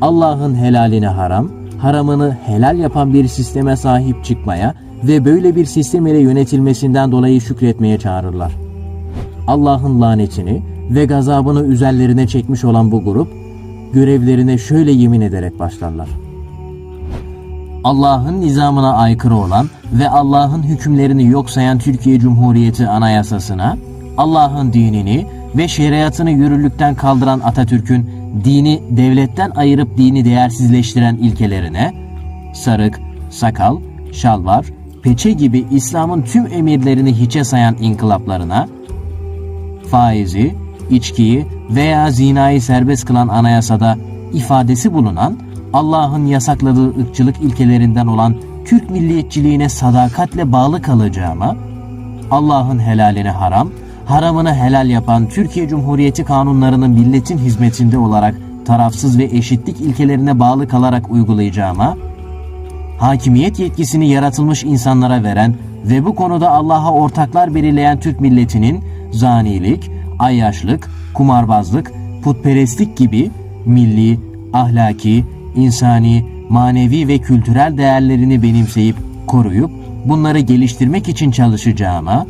Allah'ın helaline haram, haramını helal yapan bir sisteme sahip çıkmaya ve böyle bir sistem ile yönetilmesinden dolayı şükretmeye çağırırlar. Allah'ın lanetini ve gazabını üzerlerine çekmiş olan bu grup, görevlerine şöyle yemin ederek başlarlar. Allah'ın nizamına aykırı olan ve Allah'ın hükümlerini yok sayan Türkiye Cumhuriyeti Anayasasına, Allah'ın dinini ve şeriatını yürürlükten kaldıran Atatürk'ün dini devletten ayırıp dini değersizleştiren ilkelerine, sarık, sakal, şalvar, peçe gibi İslam'ın tüm emirlerini hiçe sayan inkılaplarına, faizi, içkiyi veya zinayı serbest kılan anayasada ifadesi bulunan Allah'ın yasakladığı ırkçılık ilkelerinden olan Türk milliyetçiliğine sadakatle bağlı kalacağıma, Allah'ın helaline haram, haramını helal yapan Türkiye Cumhuriyeti kanunlarının milletin hizmetinde olarak tarafsız ve eşitlik ilkelerine bağlı kalarak uygulayacağıma, hakimiyet yetkisini yaratılmış insanlara veren ve bu konuda Allah'a ortaklar belirleyen Türk milletinin zanilik, ayyaşlık, kumarbazlık, putperestlik gibi milli, ahlaki, insani, manevi ve kültürel değerlerini benimseyip koruyup bunları geliştirmek için çalışacağıma,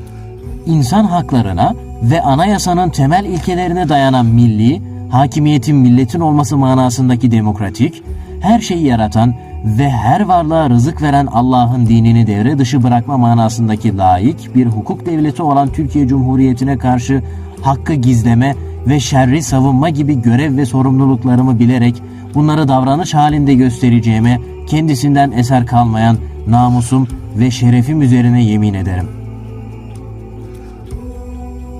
insan haklarına ve anayasanın temel ilkelerine dayanan milli, hakimiyetin milletin olması manasındaki demokratik, her şeyi yaratan ve her varlığa rızık veren Allah'ın dinini devre dışı bırakma manasındaki laik bir hukuk devleti olan Türkiye Cumhuriyeti'ne karşı hakkı gizleme ve şerri savunma gibi görev ve sorumluluklarımı bilerek bunları davranış halinde göstereceğime kendisinden eser kalmayan namusum ve şerefim üzerine yemin ederim.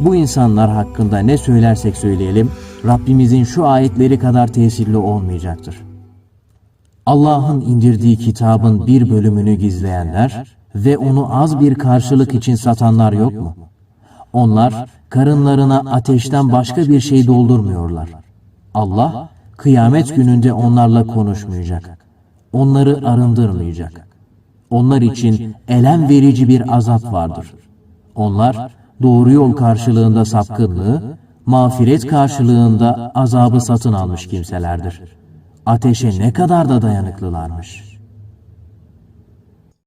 Bu insanlar hakkında ne söylersek söyleyelim Rabbimizin şu ayetleri kadar tesirli olmayacaktır. Allah'ın indirdiği kitabın bir bölümünü gizleyenler ve onu az bir karşılık için satanlar yok mu? Onlar karınlarına ateşten başka bir şey doldurmuyorlar. Allah kıyamet gününde onlarla konuşmayacak. Onları arındırmayacak. Onlar için elem verici bir azap vardır. Onlar doğru yol karşılığında sapkınlığı, mağfiret karşılığında azabı satın almış kimselerdir. Ateşe ne kadar da dayanıklılarmış.''